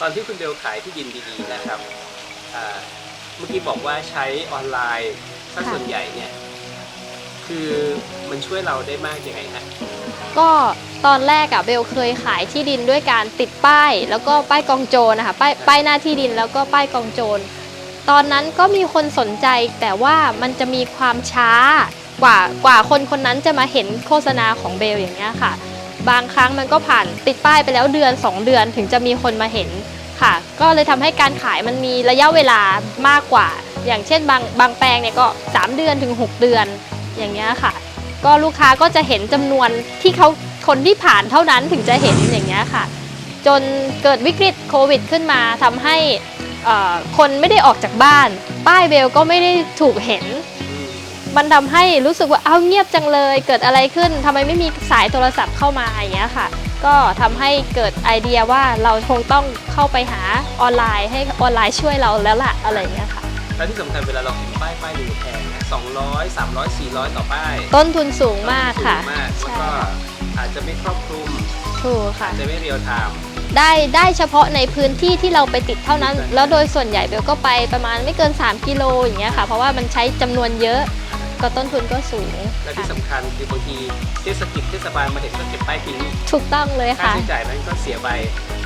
ตอนที่คุณเบลขายที่ดินดีๆนะครับอ่าเมื่อกี้บอกว่าใช้ออนไลน์ถ้าค่ะส่วนใหญ่เนี่ย คือมันช่วยเราได้มากยังไงฮะก็ตอนแรกอะเบลเคยขายที่ดินด้วยการติดป้าย แล้วก็ป้ายกองโจรนะคะป้ายป้ายหน้าที่ดินแล้วก็ป้ายกองโจรตอนนั้นก็มีคนสนใจแต่ว่ามันจะมีความช้ากว่ากว่าคนคนนั้นจะมาเห็นโฆษณาของเบลอย่างเงี้ยค่ะ บางครั้งมันก็ผ่านติดป้ายไปแล้วเดือน 2 เดือนถึงจะมีคนมาเห็นค่ะ ก็เลยทำให้การขายมันมีระยะเวลามากกว่า อย่างเช่นบางบางแปลงเนี่ยก็ 3 เดือนถึง 6 เดือนอย่างเงี้ยค่ะ ก็ลูกค้าก็จะเห็นจำนวนที่เขาคนที่ผ่านเท่านั้นถึงจะเห็นอย่างเงี้ยค่ะ จนเกิดวิกฤตโควิด ขึ้นมาทำให้คนไม่ได้ออกจากบ้าน ป้ายเบลก็ไม่ได้ถูกเห็น มันทำให้รู้สึกว่าเอ้าเงียบจังเลย เกิดอะไรขึ้นทำไมไม่มีสายโทรศัพท์เข้ามาอย่างเงี้ยค่ะ ก็ทำให้เกิดไอเดียว่าเราคงต้องเข้าไปหาออนไลน์ให้ออนไลน์ช่วยเราแล้วล่ะอะไรอย่างเงี้ยค่ะแล้วที่สำคัญเวลาเราพิมพ์ป้ายป้ายหนึ่งแพงนะสองร้อยสามร้อยสี่ร้อยต่อป้าย ต้นทุนสูงมากค่ะสูงมากแล้วใช่ก็ค่ะอาจจะไม่ครอบคลุมถูกค่ะอาจจะไม่เรียลไทม์ได้ได้เฉพาะในพื้นที่ที่เราไปติดเท่านั้น แล้วโดยส่วนใหญ่เบลก็ไปประมาณไม่เกิน 3 กิโลอย่างเงี้ยค่ะ เพราะว่ามันใช้จำนวนเยอะ ก็ต้นทุนก็สูงและที่ค่ะสำคัญคือบางทีเทศกิจเทศบาลมาเห็นก็เก็บป้ายทิ้งถูกต้องเลยค่าค่ะ ใช้จ่ายนั้นก็เสียไป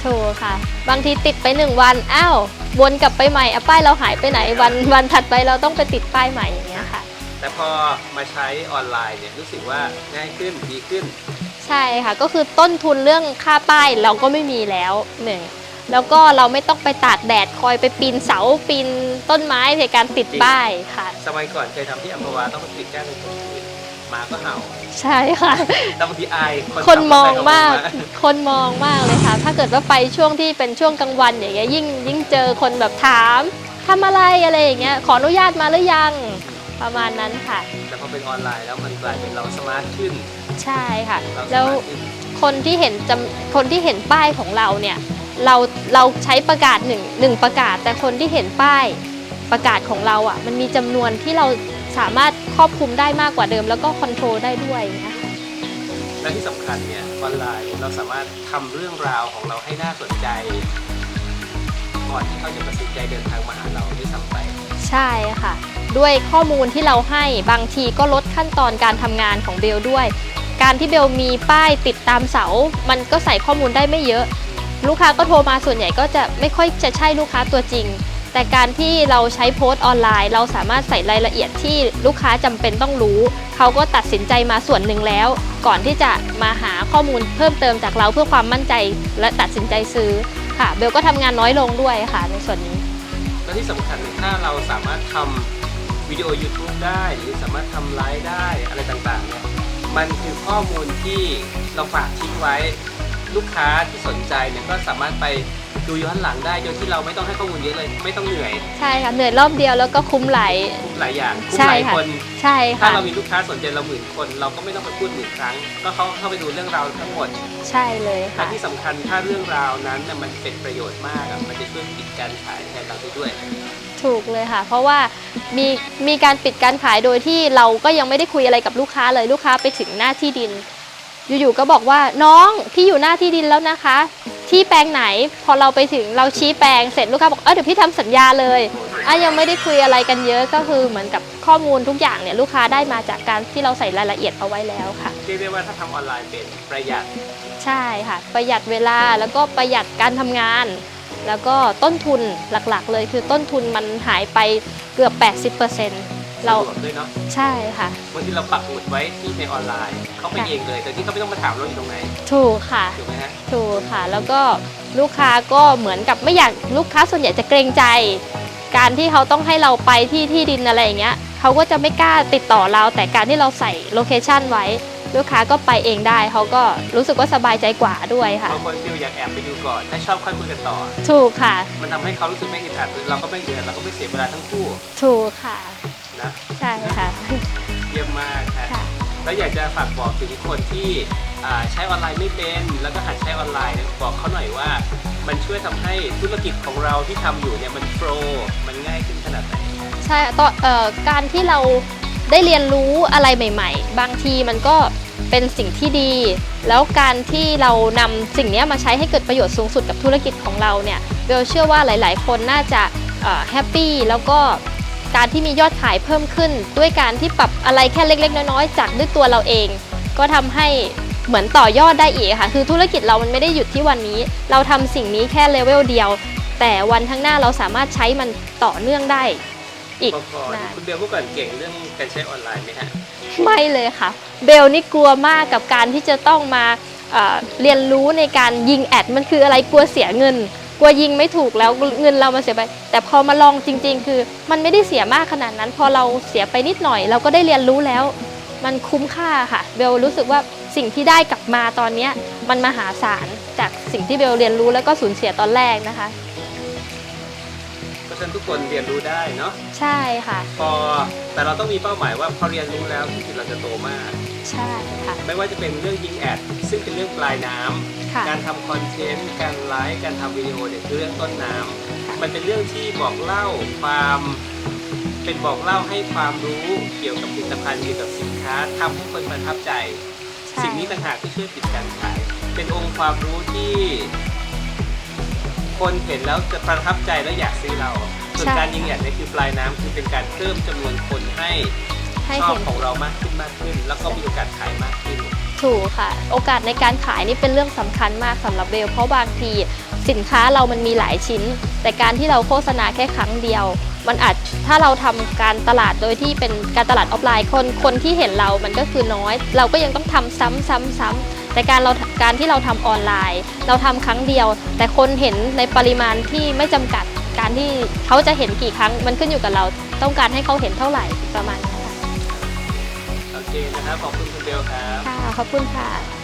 ถูกค่ะ บางทีติดไป1วันอ้าววนกลับไปใหม่อะป้ายเราหายไปไหนวันวันถัดไปเราต้องไปติดป้ายใหม่อย่างเงี้ยค่ะ แต่พอมาใช้ออนไลน์เนี่ยรู้สึกว่าง่ายขึ้นดีขึ้น ใช่ค่ะ ก็คือต้นทุนเรื่องค่าป้ายเราก็ไม่มีแล้วหนึ่ง แล้วก็เราไม่ต้องไปตากแดดคอยไปปีนเสาปีนต้นไม้ในการติดป้ายค่ะ สมัยก่อนเคยทำที่อัมพวาต้องไปติดแจ้งในคนอื่นหมาก็เห่าใช่ค่ะแล้วบางทีอายคนขับมองไปขับมากมาคนมองมากเลยค่ะ ถ้าเกิดว่าไปช่วงที่เป็นช่วงกลางวันอย่างเงี้ยยิ่งยิ่งเจอคนแบบถามทำอะไรอะไรอย่างเงี้ยขออนุญาตมาหรือยังประมาณนั้นค่ะ แต่พอเป็นออนไลน์แล้วมันกลายเป็นเราสมาร์ทขึ้น ใช่ค่ะเราสแล้วมาร์ทขึ้นคนที่เห็นจำคนที่เห็นป้ายของเราเนี่ย เราเราใช้ประกาศหนึ่งหนึ่งประกาศ แต่คนที่เห็นป้ายประกาศของเราอะมันมีจำนวนที่เราสามารถครอบคลุมได้มากกว่าเดิม แล้วก็คอนโทรลได้ด้วยนะคะและที่สำคัญเนี่ยออนไลน์เราสามารถทำเรื่องราวของเราให้น่าสนใจ ก่อนที่เขาจะตัดสินใจเดินทางมาหาเราด้วยซ้ำไป ใช่ค่ะ ด้วยข้อมูลที่เราให้บางทีก็ลดขั้นตอนการทำงานของเบลด้วย การที่เบลมีป้ายติดตามเสา มันก็ใส่ข้อมูลได้ไม่เยอะ ลูกค้าก็โทรมาส่วนใหญ่ก็จะไม่ค่อยจะใช่ลูกค้าตัวจริง แต่การที่เราใช้โพสต์ออนไลน์ เราสามารถใส่รายละเอียดที่ลูกค้าจำเป็นต้องรู้ เขาก็ตัดสินใจมาส่วนหนึ่งแล้ว ก่อนที่จะมาหาข้อมูลเพิ่มเติมจากเราเพื่อความมั่นใจและตัดสินใจซื้อค่ะ เบลก็ทำงานน้อยลงด้วยค่ะ ในส่วนนี้และที่สำคัญถ้าเราสามารถทำวิดีโอ YouTube ได้ หรือสามารถทำไลฟ์ได้อะไรต่างๆเนี่ยมันคือข้อมูลที่เราฝากทิ้งไว้ ลูกค้าที่สนใจเนี่ยก็สามารถไปดูย้อนหลังได้โดยที่เราไม่ต้องให้ข้อมูลเยอะเลย ไม่ต้องเหนื่อยใช่ค่ะเหนื่อยรอบเดียวแล้วก็คุ้มไหลายคุ้มหลายอย่างคุ้มใช่หลายค่ะคนใช่ถ้าค่ะเรามีลูกค้าสนใจเราหมื่นคน เราก็ไม่ต้องไปพูดหมื่นครั้ง ก็เขาเข้าไปดูเรื่องราวทั้งหมดใช่เลยและค่ะ ที่สำคัญถ้าเรื่องราวนั้นน่ะมันเป็นประโยชน์มากอะมันจะช่วยปิดการขายแทนเราได้ด้วย ถูกเลยค่ะ เพราะว่ามีมีการปิดการขายโดยที่เราก็ยังไม่ได้คุยอะไรกับลูกค้าเลยลูกค้าไปถึงหน้าที่ดิน อยู่ๆก็บอกว่าน้องพี่อยู่หน้าที่ดินแล้วนะคะ ที่แปลงไหนพอเราไปถึงเราชี้แปลงเสร็จลูกค้าบอกเออเดี๋ยวพี่ทำสัญญาเลยอะยังไม่ได้คุยอะไรกันเยอะก็คือเหมือนกับข้อมูลทุกอย่างเนี่ยลูกค้าได้มาจากการที่เราใส่รายละเอียดเอาไว้แล้วค่ะเรียกได้ว่าถ้าทำออนไลน์เป็นประหยัด ใช่ค่ะ ประหยัดเวลาแล้วก็ประหยัดการทำงาน แล้วก็ต้นทุนหลักๆ เลยคือต้นทุนมันหายไปเกือบ 80%เราสะดวกด้วยเนาะใช่ค่ะบางทีเราปักหมุดไว้ที่ในออนไลน์เขาไปค่ะเองเลยโดยที่เขาไม่ต้องมาถามเราอยู่ตรงไหนถูกค่ะถูกไหมฮะถูกค่ะ แล้วก็ลูกค้าก็เหมือนกับไม่อยากลูกค้าส่วนใหญ่จะเกรงใจ การที่เขาต้องให้เราไปที่ที่ดินอะไรอย่างเงี้ยเขาก็จะไม่กล้าติดต่อเรา แต่การที่เราใส่โลเคชันไว้ลูกค้าก็ไปเองได้เขาก็รู้สึกว่าสบายใจกว่าด้วยค่ะบางคนฟิลอยากแอบไปดูก่อนถ้าชอบค่อยคุยกันต่อ ถูกค่ะ มันทำให้เขารู้สึกไม่อึดอัดเราก็ไม่เดือดเราก็ไม่เสียเวลาทั้งคู่ ถูกค่ะ แล้วอยากจะฝากบอกถึงคนที่ใช้ออนไลน์ไม่เป็น แล้วก็หัดใช้ออนไลน์บอกเขาหน่อยว่า มันช่วยทำให้ธุรกิจของเราที่ทำอยู่เนี่ยมันโปรมันง่ายขึ้นขนาดไหนใช่ตอนเอ่อการที่เราได้เรียนรู้อะไรใหม่ ๆ บางทีมันก็เป็นสิ่งที่ดี แล้วการที่เรานำสิ่งนี้มาใช้ให้เกิดประโยชน์สูงสุดกับธุรกิจของเราเนี่ยเบลเชื่อว่าหลาย ๆ คนน่าจะแฮปปี้แล้วก็ การที่มียอดขายเพิ่มขึ้น ด้วยการที่ปรับอะไรแค่เล็ก ๆ น้อยๆจากด้วยตัวเราเอง ก็ทำให้เหมือนต่อยอดได้อีกค่ะ คือธุรกิจเรามันไม่ได้หยุดที่วันนี้ เราทำสิ่งนี้แค่เลเวลเดียว แต่วันข้างหน้าเราสามารถใช้มันต่อเนื่องได้ อีกเมื่อก่อนนานคุณเบลเมื่อก่อนเก่งเรื่องการใช้ออนไลน์ไหมฮะไม่เลยค่ะ เบลนี่กลัวมากกับการที่จะต้องมาเอ่อเรียนรู้ในการยิงแอดมันคืออะไรกลัวเสียเงิน กลัวยิงไม่ถูกแล้วเงินเรามาเสียไป แต่พอมาลองจริง ๆ คือ มันไม่ได้เสียมากขนาดนั้น พอเราเสียไปนิดหน่อย เราก็ได้เรียนรู้แล้ว มันคุ้มค่าค่ะเบลรู้สึกว่าสิ่งที่ได้กลับมาตอนเนี้ยมันมหาศาลจากสิ่งที่เบลเรียนรู้แล้วก็สูญเสียตอนแรกนะคะเพราะฉะนั้นทุกคนเรียนรู้ได้เนาะใช่ค่ะ พอแต่เราต้องมีเป้าหมายว่าพอเรียนรู้แล้วธุรกิจเราจะโตมาก ใช่ค่ะ ไม่ว่าจะเป็นเรื่องยิงแอดซึ่งเป็นเรื่องปลายน้ำค่ะ การทำคอนเทนต์การไลฟ์การทำวิดีโอเนี่ยคือเรื่องต้นน้ำมันเป็นเรื่องที่บอกเล่าความเป็นบอกเล่าให้ความรู้เกี่ยวกับผลิตภัณฑ์เกี่ยวกับสินค้าทำให้คนประทับใจ ใช่ สิ่งนี้ต่างหากที่ช่วยปิดการขาย เป็นองค์ความรู้ที่ คนเห็นแล้วจะประทับใจและอยากซื้อเรา ส่วนการยิงแอดเนี่ยคือปลายน้ำคือเป็นการเพิ่มจำนวนคนให้ ให้ชอบเห็นของเรามากขึ้นมากขึ้น แล้วก็มีโอกาสขายมากขึ้นถูกค่ะ โอกาสในการขายนี่เป็นเรื่องสำคัญมากสำหรับเบลเพราะบางทีสินค้าเรามันมีหลายชิ้น แต่การที่เราโฆษณาแค่ครั้งเดียว มันอาจถ้าเราทำการตลาดโดยที่เป็นการตลาดออฟไลน์คนคนที่เห็นเรามันก็คือน้อย เราก็ยังต้องทำซ้ำซ้ำซ้ำแต่การเราการที่เราทำออนไลน์ เราทำครั้งเดียว แต่คนเห็นในปริมาณที่ไม่จำกัดการที่เขาจะเห็นกี่ครั้ง มันขึ้นอยู่กับเราต้องการให้เขาเห็นเท่าไหร่ประมาณ นะคนะครับ ขอบคุณคุณเบลครับ ค่ะ ขอบคุณค่ะ